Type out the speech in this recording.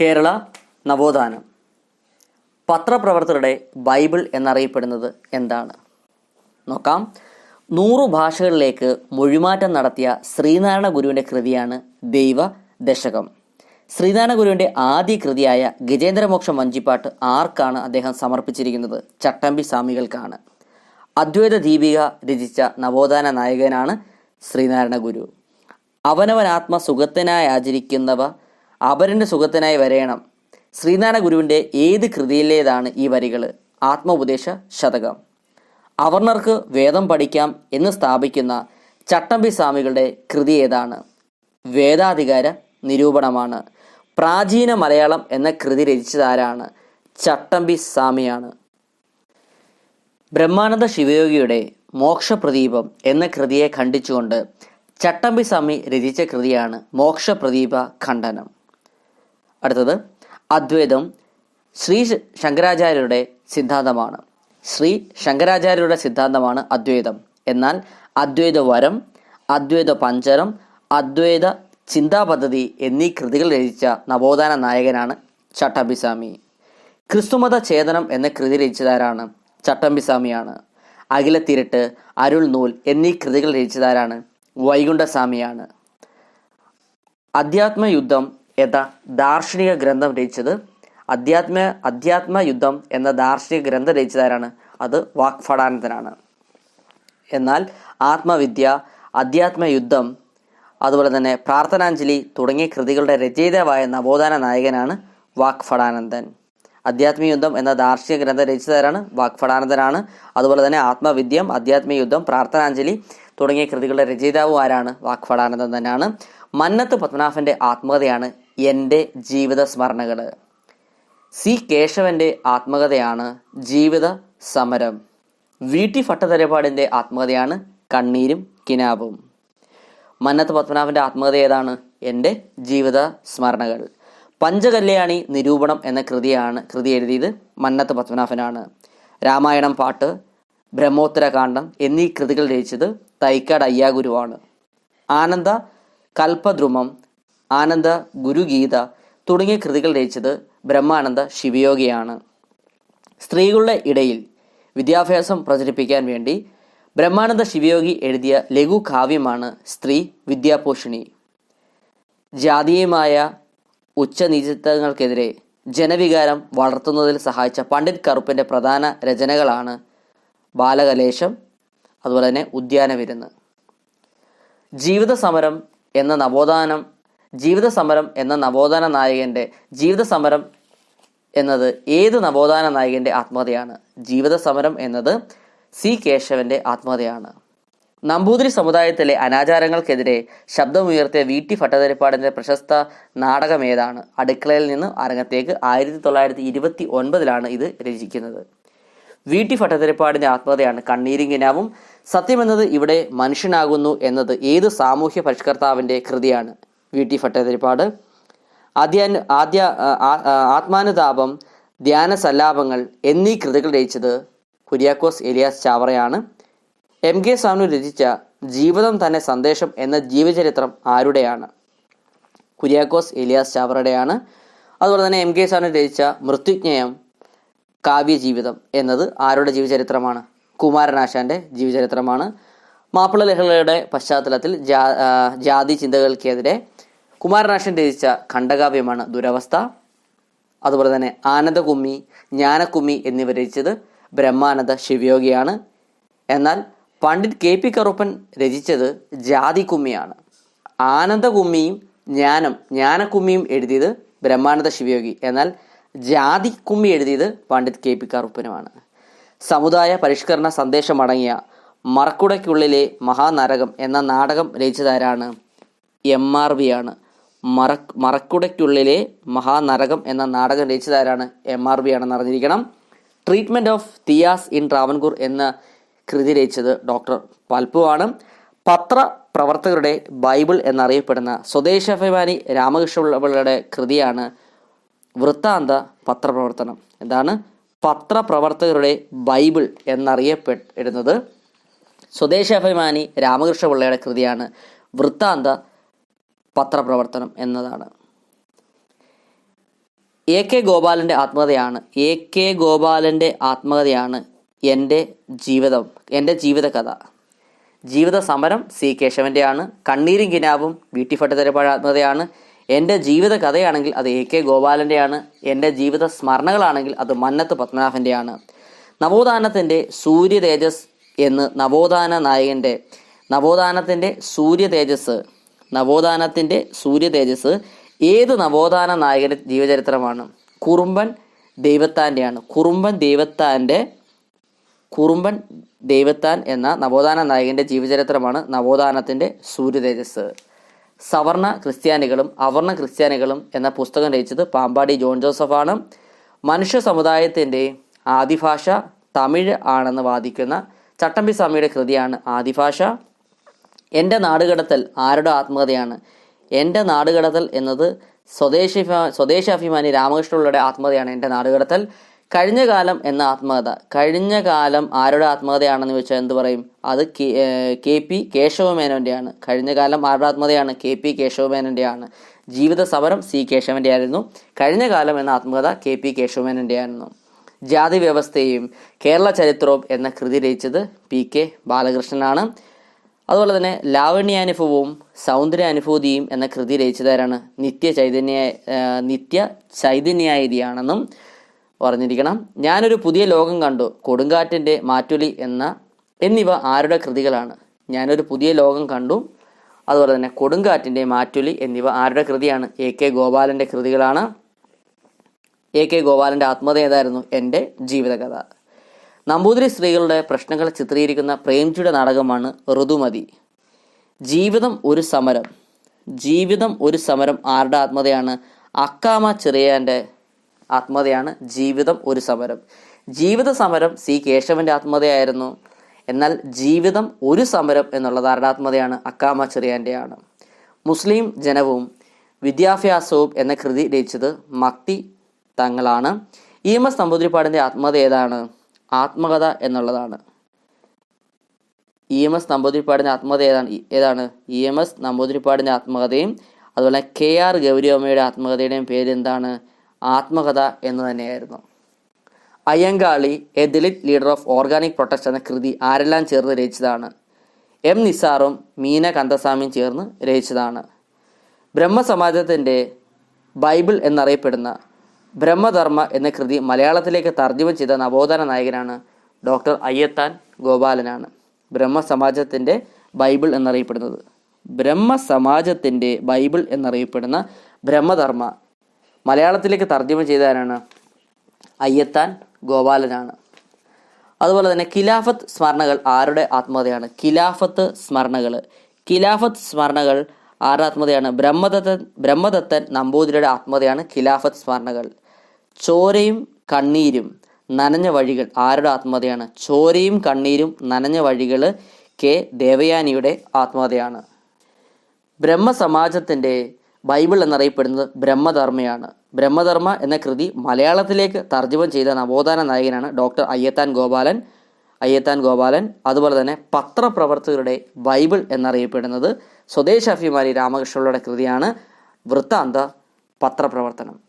കേരള നവോത്ഥാനം. പത്രപ്രവർത്തകരുടെ ബൈബിൾ എന്നറിയപ്പെടുന്നത് എന്താണ്? നോക്കാം. നൂറു ഭാഷകളിലേക്ക് മൊഴിമാറ്റം നടത്തിയ ശ്രീനാരായണ ഗുരുവിന്റെ കൃതിയാണ് ദൈവ ദശകം. ശ്രീനാരായണ ഗുരുവിന്റെ ആദ്യ കൃതിയായ ഗജേന്ദ്രമോക്ഷം വഞ്ചിപ്പാട്ട് ആർക്കാണ് അദ്ദേഹം സമർപ്പിച്ചിരിക്കുന്നത്? ചട്ടമ്പി സ്വാമികൾക്കാണ്. അദ്വൈത ദീപിക രചിച്ച നവോത്ഥാന നായകനാണ് ശ്രീനാരായണ ഗുരു. അവനവനാത്മ സുഖത്തിനായി ആചരിക്കുന്നവ അപരന്റെ സുഖത്തിനായി വരയണം. ശ്രീനാരായണ ഗുരുവിന്റെ ഏത് കൃതിയിലേതാണ് ഈ വരികൾ ആത്മോപദേശ ശതകം. അവർണർക്ക് വേദം പഠിക്കാം എന്ന് സ്ഥാപിക്കുന്ന ചട്ടമ്പി സ്വാമികളുടെ കൃതി ഏതാണ്? വേദാധികാര നിരൂപണമാണ്. പ്രാചീന മലയാളം എന്ന കൃതി രചിച്ചതാരാണ് ചട്ടമ്പി സ്വാമിയാണ്. ബ്രഹ്മാനന്ദ ശിവയോഗിയുടെ മോക്ഷപ്രദീപം എന്ന കൃതിയെ ഖണ്ഡിച്ചുകൊണ്ട് ചട്ടമ്പി സ്വാമി രചിച്ച കൃതിയാണ് മോക്ഷപ്രദീപ ഖണ്ഡനം. അടുത്തത് അദ്വൈതം ശ്രീ ശങ്കരാചാര്യരുടെ സിദ്ധാന്തമാണ്. ശ്രീ ശങ്കരാചാര്യരുടെ സിദ്ധാന്തമാണ് അദ്വൈതം. എന്നാൽ അദ്വൈത വരം അദ്വൈത പഞ്ചരം അദ്വൈത ചിന്താപദ്ധതി എന്നീ കൃതികൾ രചിച്ച നവോത്ഥാന നായകനാണ് ചട്ടമ്പിസ്വാമി. ക്രിസ്തുമത ഛേദനം എന്ന കൃതി രചിച്ചതാരാണ് ചട്ടമ്പിസ്വാമിയാണ്. അഖിലത്തിരട്ട് അരുൾ നൂൽ എന്നീ കൃതികൾ രചിച്ചതാരാണ് വൈകുണ്ഠസ്വാമിയാണ്. അധ്യാത്മയുദ്ധം എന്ന ദാർശനിക ഗ്രന്ഥം രചിച്ചത് അധ്യാത്മ അധ്യാത്മ യുദ്ധം എന്ന ദാർശനിക ഗ്രന്ഥം രചിച്ചതാരാണ്? അത് വാക്ഫടാനന്ദനാണ് എന്നാൽ ആത്മവിദ്യ അധ്യാത്മ യുദ്ധം അതുപോലെ തന്നെ പ്രാർത്ഥനാഞ്ജലി തുടങ്ങിയ കൃതികളുടെ രചയിതാവായ നവോത്ഥാന നായകനാണ് വാക്ഫടാനന്ദൻ. അധ്യാത്മയുദ്ധം എന്ന ദാർശനിക ഗ്രന്ഥം രചിച്ചതാരാണ്? വാക്ഫടാനന്ദനാണ് അതുപോലെ തന്നെ ആത്മവിദ്യം അധ്യാത്മയുദ്ധം പ്രാർത്ഥനാഞ്ജലി തുടങ്ങിയ കൃതികളുടെ രചയിതാവും ആരാണ്? വാക്ഫടാനന്ദൻ തന്നെയാണ്. മന്നത്ത് പത്മനാഭന്റെ ആത്മകഥയാണ് എന്റെ ജീവിത സ്മരണകൾ സി കേശവന്റെ ആത്മകഥയാണ് ജീവിത സമരം. വി ടി ഭട്ടതരപാടിന്റെ ആത്മകഥയാണ് കണ്ണീരും കിനാവും. മന്നത്ത് പത്മനാഭന്റെ ആത്മകഥ ഏതാണ്? എന്റെ ജീവിത സ്മരണകൾ. പഞ്ചകല്യാണി നിരൂപണം എന്ന കൃതിയാണ് കൃതി എഴുതിയത് മന്നത്ത് പത്മനാഭനാണ്. രാമായണം പാട്ട് ബ്രഹ്മോത്തരകാന്ഡം എന്നീ കൃതികൾ രചിച്ചത് തൈക്കാട് അയ്യാഗുരുവാണ്. ആനന്ദ കൽപദ്രുമം ആനന്ദ ഗുരുഗീത തുടങ്ങിയ കൃതികൾ രചിച്ചത് ബ്രഹ്മാനന്ദ ശിവയോഗിയാണ്. സ്ത്രീകളുടെ ഇടയിൽ വിദ്യാഭ്യാസം പ്രചരിപ്പിക്കാൻ വേണ്ടി ബ്രഹ്മാനന്ദ ശിവയോഗി എഴുതിയ ലഘു കാവ്യമാണ് സ്ത്രീ വിദ്യാപോഷിണി. ജാതീയമായ ഉച്ചനീചിത്വങ്ങൾക്കെതിരെ ജനവികാരം വളർത്തുന്നതിൽ സഹായിച്ച പണ്ഡിറ്റ് കറുപ്പിന്റെ പ്രധാന രചനകളാണ് ബാലകലേശം അതുപോലെ തന്നെ ഉദ്യാനവിരുന്ന്. ജീവിത സമരം എന്ന നവോത്ഥാനം ജീവിത സമരം എന്ന നവോത്ഥാന നായകന്റെ ജീവിത സമരം എന്നത് ഏത് നവോത്ഥാന നായകന്റെ ആത്മകഥയാണ് ജീവിത സമരം എന്നത് സി കേശവന്റെ ആത്മകഥയാണ് നമ്പൂതിരി സമുദായത്തിലെ അനാചാരങ്ങൾക്കെതിരെ ശബ്ദമുയർത്തിയ വി ടി ഭട്ടതിരിപ്പാടിന്റെ പ്രശസ്ത നാടകം ഏതാണ്? അടുക്കളയിൽ നിന്ന് അരങ്ങത്തേക്ക് ആയിരത്തി തൊള്ളായിരത്തി ഇരുപത്തി ഒൻപതിലാണ് ഇത് രചിക്കുന്നത്. V T ഭട്ടതിരിപ്പാടിന്റെ ആത്മകഥയാണ് കണ്ണീരിങ്ങിനാവും. സത്യമെന്നത് ഇവിടെ മനുഷ്യനാകുന്നു എന്നത് ഏത് സാമൂഹ്യ പരിഷ്കർത്താവിന്റെ കൃതിയാണ്? V T Bhattathiripad. ആദ്യ ആദ്യ ആത്മാനുതാപം ധ്യാന സല്ലാപങ്ങൾ എന്നീ കൃതികൾ രചിച്ചത് കുര്യാക്കോസ് എലിയാസ് ചാവറയാണ്. എം കെ സാനു രചിച്ച ജീവിതം തന്നെ സന്ദേശം എന്ന ജീവചരിത്രം ആരുടെയാണ്? കുര്യാക്കോസ് എലിയാസ് ചാവറയുടെയാണ്. അതുപോലെ തന്നെ എം കെ സാനു രചിച്ച മൃത്യുജ്ഞയം കാവ്യജീവിതം എന്നത് ആരുടെ ജീവചരിത്രമാണ്? കുമാരനാശാന്റെ ജീവചരിത്രമാണ്. മാപ്പിള ലഹളയുടെ പശ്ചാത്തലത്തിൽ ജാതി ചിന്തകൾക്കെതിരെ കുമാരനാശൻ രചിച്ച ഖണ്ഡകാവ്യമാണ് ദുരവസ്ഥ. അതുപോലെ തന്നെ ആനന്ദകുമ്മി ജ്ഞാനകുമ്മി എന്നിവ രചിച്ചത് ബ്രഹ്മാനന്ദ ശിവയോഗിയാണ്. എന്നാൽ പണ്ഡിറ്റ് കെ പി കറുപ്പൻ രചിച്ചത് ജാതിക്കുമ്മിയാണ് ആനന്ദകുമ്മിയും ജ്ഞാനം ജ്ഞാനകുമ്മിയും എഴുതിയത് ബ്രഹ്മാനന്ദ ശിവയോഗി. എന്നാൽ ജാതിക്കുമ്മി എഴുതിയത് പണ്ഡിറ്റ് കെ പി കറുപ്പനുമാണ്. സമുദായ പരിഷ്കരണ സന്ദേശമടങ്ങിയ മറക്കുടയ്ക്കുള്ളിലെ മഹാനരകം എന്ന നാടകം രചിച്ചതാരാണ്? എം ആർ ആണ്. മറ മറക്കുടയ്ക്കുള്ളിലെ മഹാനരകം എന്ന നാടകം രചിച്ചതാരാണ് എം ആർ ബി ആണെന്ന് അറിഞ്ഞിരിക്കണം. Treatment of Thiyas in Travancore എന്ന കൃതി രചിച്ചത് ഡോക്ടർ പൽപ്പുവാണ് പത്ര പ്രവർത്തകരുടെ ബൈബിൾ എന്നറിയപ്പെടുന്ന സ്വദേശാഭിമാനി രാമകൃഷ്ണപിള്ളയുടെ കൃതിയാണ് വൃത്താന്ത പത്രപ്രവർത്തനം. എന്താണ്? പത്രപ്രവർത്തകരുടെ ബൈബിൾ എന്നറിയപ്പെടുന്നത്. സ്വദേശാഭിമാനി രാമകൃഷ്ണപിള്ളയുടെ കൃതിയാണ് വൃത്താന്ത പത്രപ്രവർത്തനം എന്നതാണ്. എ കെ ഗോപാലന്റെ ആത്മകഥയാണ് എ കെ ഗോപാലന്റെ ആത്മകഥയാണ് എന്റെ ജീവിതം എന്റെ ജീവിതകഥ. ജീവിത സമരം സി കേശവന്റെയാണ് കണ്ണീരും കിനാവും വി ടി ഭട്ടതിരപ്പാട് ആത്മകഥയാണ് എന്റെ ജീവിത കഥയാണെങ്കിൽ അത് എ കെ ഗോപാലന്റെയാണ് എന്റെ ജീവിത സ്മരണകളാണെങ്കിൽ അത് മന്നത്ത് പത്മനാഭന്റെയാണ് നവോത്ഥാനത്തിന്റെ സൂര്യ തേജസ് എന്ന് നവോത്ഥാന നായകന്റെ നവോത്ഥാനത്തിന്റെ സൂര്യ തേജസ് നവോത്ഥാനത്തിന്റെ സൂര്യ തേജസ് ഏത് നവോത്ഥാന നായക ജീവചരിത്രമാണ്? കുറുമ്പൻ ദൈവത്താന്റെയാണ്. കുറുമ്പൻ ദൈവത്താന്റെ കുറുമ്പൻ ദൈവത്താൻ എന്ന നവോത്ഥാന നായകന്റെ ജീവചരിത്രമാണ് നവോത്ഥാനത്തിന്റെ സൂര്യതേജസ്. സവർണ ക്രിസ്ത്യാനികളും അവർണ ക്രിസ്ത്യാനികളും എന്ന പുസ്തകം രചിച്ചത് പാമ്പാടി ജോൺ ജോസഫാണ്. മനുഷ്യ സമുദായത്തിന്റെ ആദിഭാഷ തമിഴ് ആണെന്ന് വാദിക്കുന്ന ചട്ടമ്പി സ്വാമിയുടെ കൃതിയാണ് ആദിഭാഷ. എന്റെ നാടുകടത്തൽ ആരുടെ ആത്മകഥയാണ് എന്റെ നാടുകടത്തൽ എന്നത് സ്വദേശി സ്വദേശാഭിമാനി രാമകൃഷ്ണപിള്ളയുടെ ആത്മകഥയാണ് എന്റെ നാടുകടത്തൽ. കഴിഞ്ഞ കാലം എന്ന ആത്മകഥ കഴിഞ്ഞ കാലം ആരുടെ ആത്മകഥയാണെന്ന് ചോദിച്ചാൽ എന്ത് പറയും? അത് കെ പി കേശവമേനോന്റെയാണ്. കഴിഞ്ഞ കാലം ആരുടെ ആത്മകഥയാണ് കെ പി കേശവമേനോന്റെയാണ്. ജീവിത സമരം സി കേശവന്റെ ആയിരുന്നു കഴിഞ്ഞ കാലം എന്ന ആത്മകഥ കെ പി കേശവമേനോന്റെ ആയിരുന്നു ജാതി വ്യവസ്ഥയും കേരള ചരിത്രവും എന്ന കൃതി രചിച്ചത് പി കെ ബാലകൃഷ്ണനാണ്. അതുപോലെ തന്നെ ലാവണ്യാനുഭവവും സൗന്ദര്യാനുഭൂതിയും എന്ന കൃതി രചിച്ചതാരാണ് നിത്യ ചൈതന്യ നിത്യ ചൈതന്യായതിയാണെന്നും പറഞ്ഞിരിക്കണം. ഞാനൊരു പുതിയ ലോകം കണ്ടു. കൊടുങ്കാറ്റിന്റെ മാറ്റുലി എന്ന എന്നിവ ആരുടെ കൃതികളാണ്? ഞാനൊരു പുതിയ ലോകം കണ്ടു. അതുപോലെ തന്നെ കൊടുങ്കാറ്റിന്റെ മാറ്റുലി എന്നിവ ആരുടെ കൃതിയാണ്? എ കെ ഗോപാലന്റെ കൃതികളാണ്. എ കെ ഗോപാലന്റെ ആത്മകഥ ഏതായിരുന്നു? എന്റെ ജീവിതകഥ. നമ്പൂതിരി സ്ത്രീകളുടെ പ്രശ്നങ്ങൾ ചിത്രീകരിക്കുന്ന പ്രേംജിയുടെ നാടകമാണ് ഋതുമതി. ജീവിതം ഒരു സമരം. ജീവിതം ഒരു സമരം ആരുടെ ആത്മകഥയാണ് അക്കാമ ചെറിയാന്റെ ആത്മകഥയാണ് ജീവിതം ഒരു സമരം. ജീവിത സമരം സി കേശവന്റെ ആത്മകഥയായിരുന്നു എന്നാൽ ജീവിതം ഒരു സമരം എന്നുള്ളത് ആരുടെ ആത്മകഥയാണ് അക്കാമ ചെറിയാന്റെയാണ്. മുസ്ലിം ജനവും വിദ്യാഭ്യാസവും എന്ന കൃതി രചിച്ചത് മക്തി തങ്ങളാണ്. ഇ എം എസ് നമ്പൂതിരിപ്പാടിന്റെ ആത്മകഥ ഏതാണ്? ആത്മകഥ എന്നുള്ളതാണ്. ഇ എം എസ് നമ്പൂതിരിപ്പാടിന്റെ ആത്മകഥ ഏതാണ്? ഏതാണ്? ഇ എം എസ് നമ്പൂതിരിപ്പാടിന്റെ ആത്മകഥയും അതുപോലെ കെ ആർ ഗൗരിയമ്മയുടെ ആത്മകഥയുടെയും പേര് എന്താണ് ആത്മകഥ എന്ന് തന്നെയായിരുന്നു. Ayyankali a Dalit leader of organic protection എന്ന കൃതി ആരെല്ലാം ചേർന്ന് രചിച്ചതാണ്? എം നിസാറും മീന കന്തസ്വാമിയും ചേർന്ന് രചിച്ചതാണ്. ബ്രഹ്മസമാജത്തിന്റെ ബൈബിൾ എന്നറിയപ്പെടുന്ന ബ്രഹ്മധർമ്മ എന്ന കൃതി മലയാളത്തിലേക്ക് തർജമ ചെയ്ത നവോത്ഥാന നായകനാണ് ഡോക്ടർ അയ്യത്താൻ ഗോപാലനാണ്. ബ്രഹ്മസമാജത്തിന്റെ ബൈബിൾ എന്നറിയപ്പെടുന്നത്. ബ്രഹ്മസമാജത്തിന്റെ ബൈബിൾ എന്നറിയപ്പെടുന്ന ബ്രഹ്മധർമ്മ മലയാളത്തിലേക്ക് തർജമ ചെയ്തവരാണ് അയ്യത്താൻ ഗോപാലനാണ്. അതുപോലെ തന്നെ ഖിലാഫത്ത് സ്മരണകൾ ആരുടെ ആത്മകഥയാണ്? ഖിലാഫത്ത് സ്മരണകൾ ഖിലാഫത്ത് സ്മരണകൾ ആരുടെ ആത്മകഥയാണ് ബ്രഹ്മദത്തൻ ബ്രഹ്മദത്തൻ നമ്പൂതിരിയുടെ ആത്മതയാണ് ഖിലാഫത്ത് സ്മരണകൾ. ചോരയും കണ്ണീരും നനഞ്ഞ വഴികൾ ആരുടെ ആത്മകഥയാണ് ചോരയും കണ്ണീരും നനഞ്ഞ വഴികൾ കെ ദേവയാനിയുടെ ആത്മകഥയാണ് ബ്രഹ്മസമാജത്തിന്റെ ബൈബിൾ എന്നറിയപ്പെടുന്നത് ബ്രഹ്മധർമ്മയാണ്. ബ്രഹ്മധർമ്മ എന്ന കൃതി മലയാളത്തിലേക്ക് തർജമം ചെയ്ത നവോത്ഥാന നായകനാണ് ഡോക്ടർ അയ്യത്താൻ ഗോപാലൻ. അയ്യത്താൻ ഗോപാലൻ. അതുപോലെ തന്നെ പത്രപ്രവർത്തകരുടെ ബൈബിൾ എന്നറിയപ്പെടുന്നത് സ്വദേശാഭിമാനി രാമകൃഷ്ണയുടെ കൃതിയാണ് വൃത്താന്ത പത്രപ്രവർത്തനം.